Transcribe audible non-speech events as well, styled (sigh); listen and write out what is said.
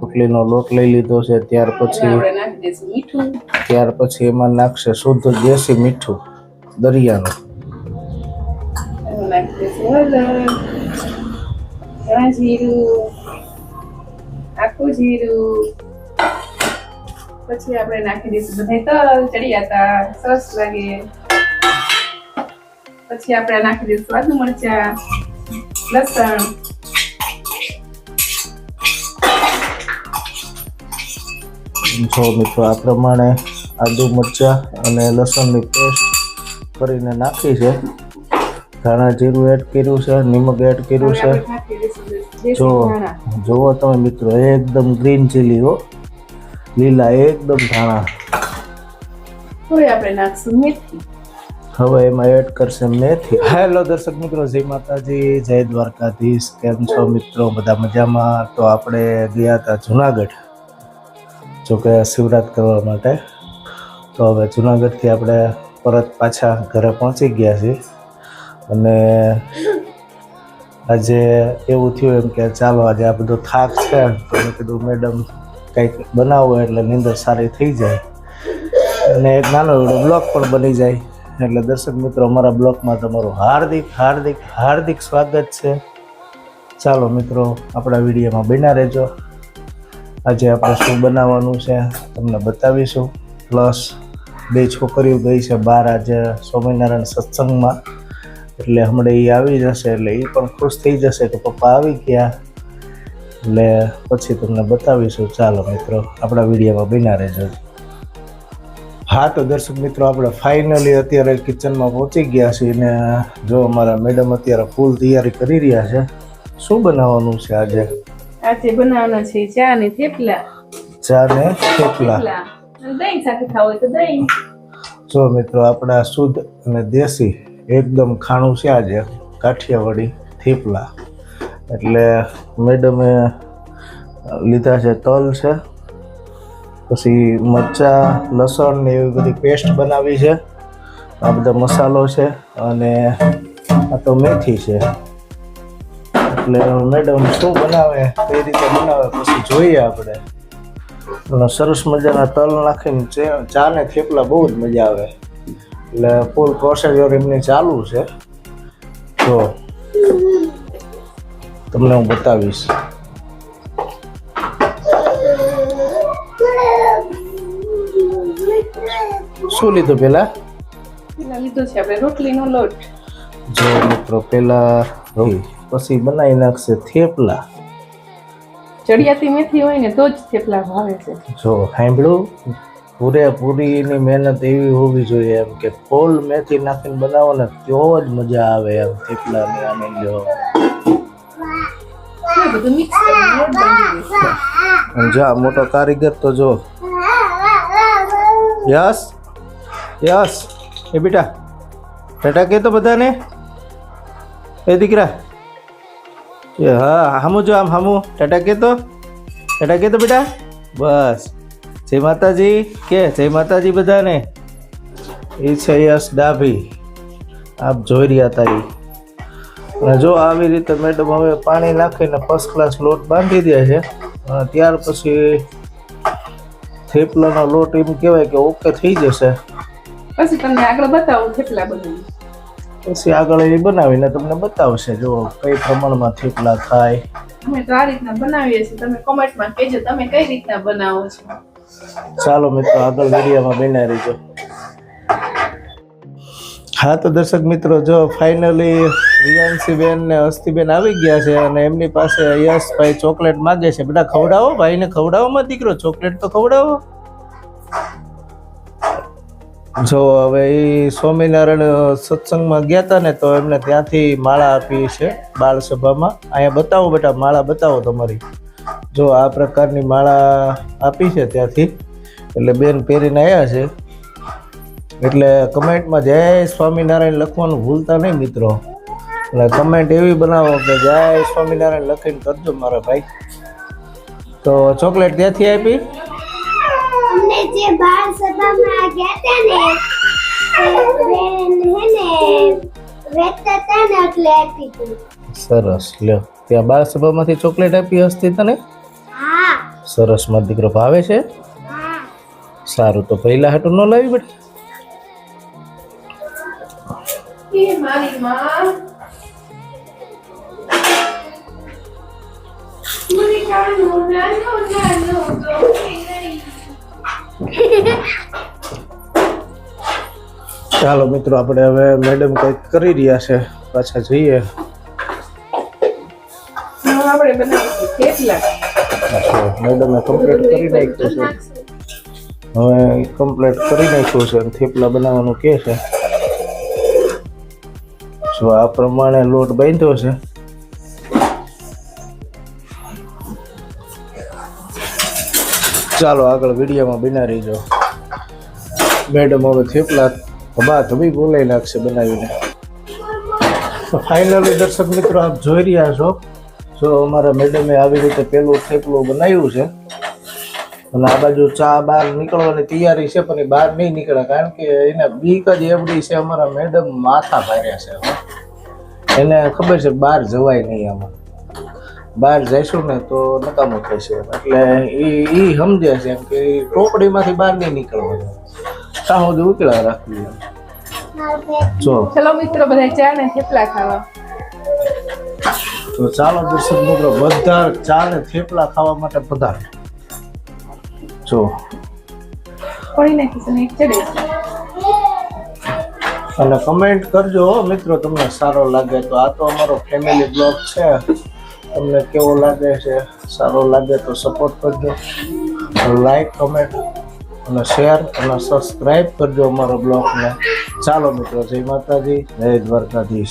રોટલીનો લોટ લઈ લીધો છે ત્યાર પછી આપણે નાખી દઈશું મીઠું. ત્યાર પછી એમાં નાખશે શુદ્ધ દેશી મીઠું દરિયાનું. નાખી દઈશું જીરું આખું જીરું. પછી આપણે નાખી દઈશું બધા તલ ચડિયાતા સરસ લાગે. પછી આપણે નાખી દઈશું આદુ મરચા લસણ. જો મિત્રો આ પ્રમાણે આદુ મરચાં અને લસણની પેસ્ટ કરીને નાખી છે. ધાણા જીરું એડ કર્યું છે નિમક એડ કર્યું છે. જો જુઓ તમે મિત્રો એકદમ ગ્રીન ચીલી હો. લીલા એકદમ ધાણા. હવે આપણે નાખશું મેથી. હવે એમાં એડ કરશે મેથી. હેલો દર્શક મિત્રો જય માતાજી જય દ્વારકાધીશ. કેમ છો મિત્રો? બધા મજામાં? તો આપણે ગયા હતા જુનાગઢ. જોકે શિવરાત કરવા માટે. તો હવે જુનાગઢથી આપણે પરત પાછા ઘરે પહોંચી ગયા છીએ. અને આજે એવું થયું એમ કે ચાલો આજે આ બધો થાક છે. તો મેં કીધું, મેડમ, કંઈક બનાવો એટલે નીંદર સારી થઈ જાય. અને એક નાનો એવડો બ્લોગ પણ બની જાય. એટલે દર્શક મિત્રો, અમારા બ્લોગમાં તમારું હાર્દિક હાર્દિક હાર્દિક સ્વાગત છે. ચાલો મિત્રો, આપણા વિડીયોમાં બન્યા રહેજો. આજે આપણે શું બનાવવાનું છે, તમને બતાવીશું. પ્લસ બે છોકરીઓ ગઈ છે બહાર આજે સ્વામિનારાયણ સત્સંગમાં. એટલે હમણાં એ આવી જશે, એટલે એ પણ ખુશ થઈ જશે કે પપ્પા આવી ગયા. એટલે પછી તમને બતાવીશું. ચાલો મિત્રો, આપણા વિડીયોમાં બિના રહેજો. હા, તો દર્શક મિત્રો, આપણે ફાઇનલી અત્યારે કિચનમાં પહોંચી ગયા છીએ ને જો અમારા મેડમ અત્યારે ફૂલ તૈયારી કરી રહ્યા છે, શું બનાવવાનું છે આજે? આજે બનાવવાના છે ચા ને થેપલા. ચા ને થેપલા. દહીં સાથે ખાવ તો દહીં. જો મિત્રો આપણા શુદ્ધ અને દેશી એકદમ ખાણું છે આજે કાઠિયાવાડી થેપલા. એટલે મેડમે લીધા છે તલ છે પછી મરચાં લસણ ને એવી બધી પેસ્ટ બનાવી છે. આ બધા મસાલો છે અને આ તો મેથી છે. એટલે મેડમ શું બનાવે? કઈ રીતે બનાવે? પછી જોઈએ આપણે. અને સરસ મજાના તલ નાખીને ચે- ને થેપલા બહુ જ મજા આવે. એટલે ફૂલ પ્રોસેસર એમની ચાલુ છે. તો તમને હું બતાવીશ. શું લીધું પેલા? લીધું છે આપણે રોટલીનો લોટ. જો મિત્રો પેલા રોટી, પછી બનાવી નાખશે થેપલા. ચડિયાતી મેથી હોય ને તો જ થેપલા ભાવે છે. જો સાંભળ્યું પૂરેપૂરીની મહેનત એવી હોવી જોઈએ એમ કે ફૂલ મેથી નાખીને બનાવો ને તો જ મજા આવે એમ થેપલાની આને લ્યો આ બધું મિક્સ કરીને લોટ બાંધી દઈશું. અને જો મોટો કારીગર તો જો. Yes yes. એ બેટા ટાટા કે તો બધાને? એ દીકરા એ હા, હામું જો આમ, હમું. ટાટા કહેતો? તો ટાટા કે તો બેટા? બસ. જય માતાજી. કે, જય માતાજી બધાને. એ છે યસ ડાભી. આપ જોઈ રહ્યા હતા એ. અને જો આવી રીતે મેડમ હવે પાણી નાખીને ફર્સ્ટ ક્લાસ લોટ બાંધી દે છે. ત્યાર પછી થેપલાનો લોટ એમ કહેવાય કે ઓકે થઈ જશે. પછી તમને આગળ બતાવું થેપલા બનાવી પછી આગળ એ બનાવીને તમને બતાવશે. જો કઈ પ્રમાણમાં થેપલા થાય. અમે તો આ રીતના બનાવીએ છીએ. તમે કોમેન્ટમાં કહેજો તમે કઈ રીતના બનાવો છો. ચાલો મિત્રો આગળ વિડીયોમાં બન્યા રહીજો. હા તો દર્શક મિત્રો જો ફાઇનલી રિયાંશીબેન ને હસ્તીબેન આવી ગયા છે અને એમની પાસે યશભાઈ ચોકલેટ માગે છે. બેટા ખવડાવો ભાઈને ખવડાવો માં દીકરો. ચોકલેટ તો ખવડાવો. જો હવે એ સ્વામિનારાયણ સત્સંગમાં ગયા હતા ને તો એમને ત્યાંથી માળા આપી છે બાળ સભામાં. અહીંયા બતાવો બેટા, માળા બતાવો તમારી. જો આ પ્રકારની માળા આપી છે ત્યાંથી. એટલે બેન પહેરીને આવ્યા છે. એટલે કમેન્ટમાં જય સ્વામિનારાયણ લખવાનું ભૂલતા નહીં મિત્રો. એટલે કમેન્ટ એવી બનાવો કે જય સ્વામિનારાયણ લખીને કરજો મારા ભાઈ. તો ચોકલેટ ત્યાંથી આપી? અમને જે બાર સભામાં ગયા હતા ને ને ને સરસ લ્યો. ત્યાં બાળ સભામાંથી ચોકલેટ આપી હસ્તી તને? સરસમાં દીકરો ભાવે છે? સારું તો પહેલા હાટું ન લાવી બેટા. મારી માં. મને કાનો નાનો નાનો ગોપી નહીં. (laughs) ચાલો મિત્રો આપણે હવે મેડમ કંઈક કરી રહ્યા છે. પાછા જઈએ. મેડમે કમ્પ્લીટ કરી નાખ્યું છે. હવે કમ્પ્લીટ કરી નાખ્યું છે અને થેપલા બનાવવાનું કે છે. જો આ પ્રમાણે લોટ બાંધ્યો છે. ચાલો આગળ વિડીયોમાં બના રહીજો. મેડમ હવે થેપલા ધબા ધબી બોલાઈ નાખશે બનાવીને. ફાઇનલી દર્શક મિત્રો આપ જોઈ રહ્યા છો. જો અમારા મેડમે આવી રીતે પેલું થેપલું બનાવ્યું છે. અને આ બાજુ ચા બહાર નીકળવાની તૈયારી છે, પણ એ બહાર નહીં નીકળે, કારણ કે એને બીક જ એવડી છે, અમારા મેડમ માથા ભાર્યા છે એને ખબર છે બહાર જવાય નહીં આમાં. બહાર જઈશું ને તો નકામું થશે. એટલે એ એ સમજે છે એમ કે ઈ ટોપડીમાંથી બહાર નહીં નીકળવાનું ત્યાં સુધી ઉકેલા રાખવી જો. ચલો મિત્રો બધા ચા ને થેપલા ખાવા. તો ચાલો દર્શક મિત્રો બધા ચા ને થેપલા ખાવા માટે બધા જો. પડી નાખીશ અને એક ચડે અને કમેન્ટ કરજો મિત્રો તમને સારો લાગે તો. આ તો અમારો ફેમિલી બ્લોગ છે. તમને કેવો લાગે છે, સારો લાગે તો સપોર્ટ કરજો. લાઈક કમેન્ટ અને શેર અને સબસ્ક્રાઈબ કરજો અમારો બ્લોગને. ચાલો મિત્રો, જય માતાજી, જય દ્વારકાધીશ.